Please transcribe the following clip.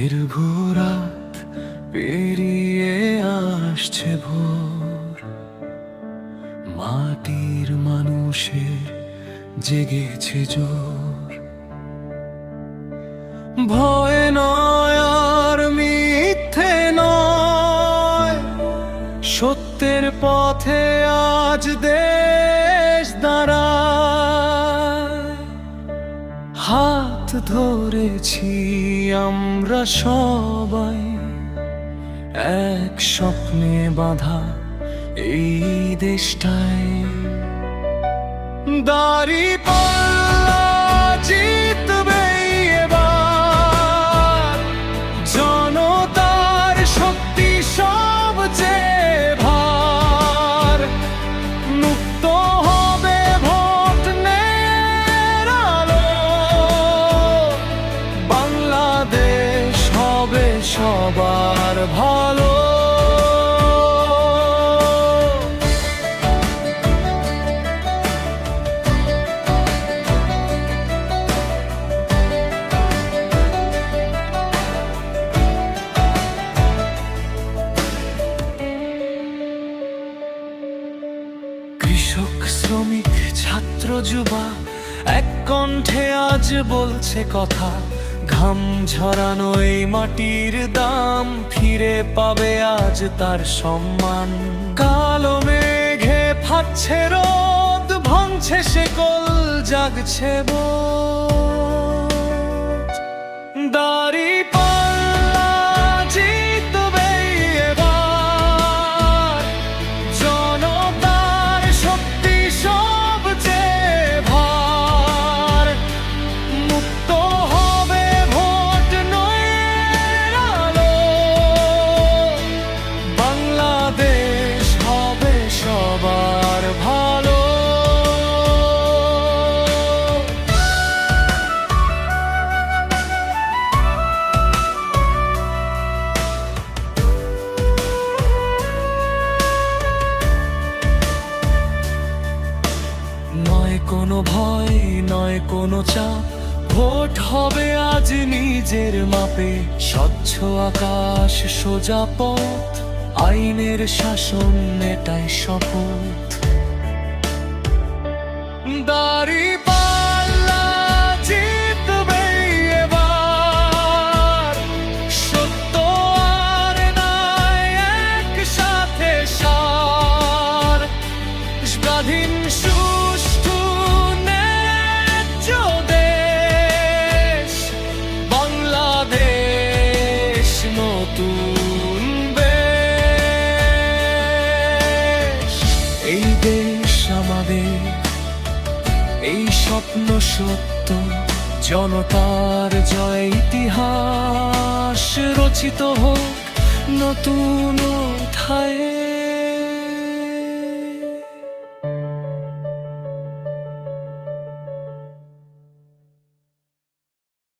রাতের ভোরাত পেরিয়ে আসছে ভোর। মাটির মানুষের জেগেছে জোর। ভয় নয় আর মিথ্যে নয়, সত্যের পথে আজ দেশ ধরেছি আমরা সবাই এক স্বপ্নে বাঁধা এই দেশটায়। দাড়ি ছাত্র যুবা, এক কণ্ঠে আজ বলছে কথা। ঘাম ঝরানো এই মাটির দাম ফিরে পাবে আজ তার সম্মান। কালো মেঘে ফাটছে রোদ, ভাঙছে সে কল, জাগছে বোধ। দাড়ি ভয় নয় কোনো চাপ। ভোট হবে আজ নিজের মাপে। স্বচ্ছ আকাশ সোজা পথ। আইনের শাসন এটাই শপথ। দাড়ি নতুন এই দেশ আমাদের এই স্বপ্ন সত্য জনতার জয় ইতিহাস রচিত হোক নতুন অধ্যায়ে।